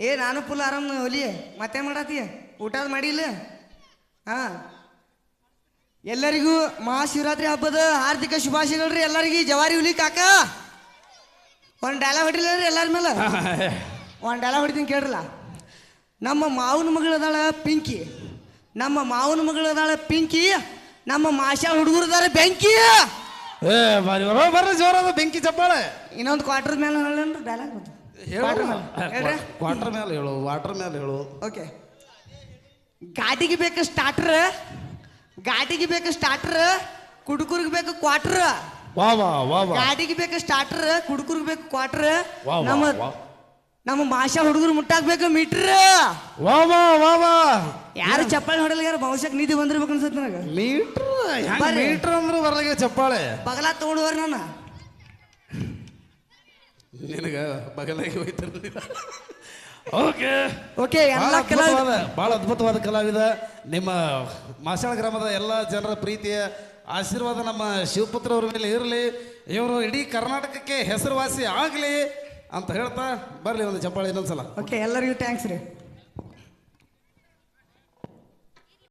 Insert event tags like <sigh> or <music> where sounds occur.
ಏ ನಾನು ಫುಲ್ ಆರಾಮ್ ಹೊಲಿ. ಮತ್ತೆ ಮಾಡತ್ತೀಯ ಊಟ ಮಾಡಿಲ್ಲ? ಹಾ. ಎಲ್ಲರಿಗೂ ಮಹಾಶಿವರಾತ್ರಿ ಹಬ್ಬದ ಹಾರ್ದಿಕ ಶುಭಾಶಯಗಳ್ರಿ ಎಲ್ಲರಿಗೂ ಜವಾರಿ ಹುಲಿ ಕಾಕ. ಒಂದು ಡಾಲ ಹೊಡಿಲ್ಲ ರೀ ಎಲ್ಲರ ಮೇಲೆ? <laughs> ಒಂದು ಡಾಲ ಹೊಡಿತೀನಿ ಕೇಳ್ರಲ್ಲ ನಮ್ಮ ಮಾವನ ಮಗಳದಾಳ ಪಿಂಕಿ. ನಮ್ಮ ಮಾವನ ಮಗಳದಾಳ ಪಿಂಕಿ. ನಮ್ಮ ಮಾಶಾ ಹುಡುಗರದಾಳ ಬೆಂಕಿ. ಬರ್ರಿ ಜೋರದ ಬೆಂಕಿ ಚಪ್ಪಾಳೆ. ಇನ್ನೊಂದು ಕ್ವಾರ್ಟರ್ ಮೇಲೆ ಹೇಳೇನ್ರಿ ಬಂತು. ಕ್ವಾರ್ಟರ್ ಮೇಲೆ. ಹೇಳು ವಾಟರ್ ಮೇಲೆ ಹೇಳು. ಓಕೆ ಗಾಡಿಗೆ ಬೇಕು ಸ್ಟಾರ್ಟರ್ ಗಾಡಿಗೆ ಬೇಕು ಸ್ಟಾರ್ಟರ್ ಕುಡುಕರಿಗೆ ಬೇಕು ಕ್ವಾರ್ಟರ್ ವಾ ವಾ ವಾ ವಾ. ಗಾಡಿಗೆ ಬೇಕು ಸ್ಟಾರ್ಟರ್ ಕುಡುಕರಿಗೆ ಬೇಕು ಕ್ವಾರ್ಟರ್ ವಾ, ವಾ, ನಮ್ಮ ವಾ. ನಮ್ಮ ಮಾಷ ಹುಡುಗರು ಮುಟ್ಟಾಕ್ಬೇಕು ಮೀಟ್ರ್ ವಾ ವಾ ವಾ ವಾ. ಯಾರು ಚಪ್ಪಾಳೆ ಹೊಡಲ್ಲ ಯಾರು ಬಹುಶಃ ನಿಧಿ ಬಂದಿರ್ಬೇಕು ಅನ್ಸುತ್ತೆ ನನಗೆ ಮೀಟ್ರ್. ಮೀಟ್ರ್ ಅಂದ್ರೆ ಬರಲಿಗೆ ಚಪ್ಪಾಳೆ. ಬಗಲ ತಗೊಂಡುವರ್ ನಾನು. ನಿನಗ ಬಗಲಾಗಿ ಹೋಯ್ತಿರಲಿಲ್ಲ ಓಕೆ. ಓಕೆ ಎಲ್ಲ ಕಲಾವಿದ ಭಾಳ ಬಹಳ ಅದ್ಭುತವಾದ ಕಲಾವಿದ. ನಿಮ್ಮ ಮಾಸಾಳ ಗ್ರಾಮದ ಎಲ್ಲ ಜನರ ಪ್ರೀತಿಯ ಆಶೀರ್ವಾದ ನಮ್ಮ ಶಿವಪುತ್ರ ಅವ್ರ ಮೇಲೆ ಇರಲಿ. ಇವರು ಇಡೀ ಕರ್ನಾಟಕಕ್ಕೆ ಹೆಸರುವಾಸಿ ಆಗಲಿ ಅಂತ ಹೇಳ್ತಾ ಬರಲಿ ಒಂದು ಚಪ್ಪಾಳೆ ಇನ್ನೊಂದ್ಸಲ. ಓಕೆ ಎಲ್ಲರಿಗೂ ಥ್ಯಾಂಕ್ಸ್ ರೀ.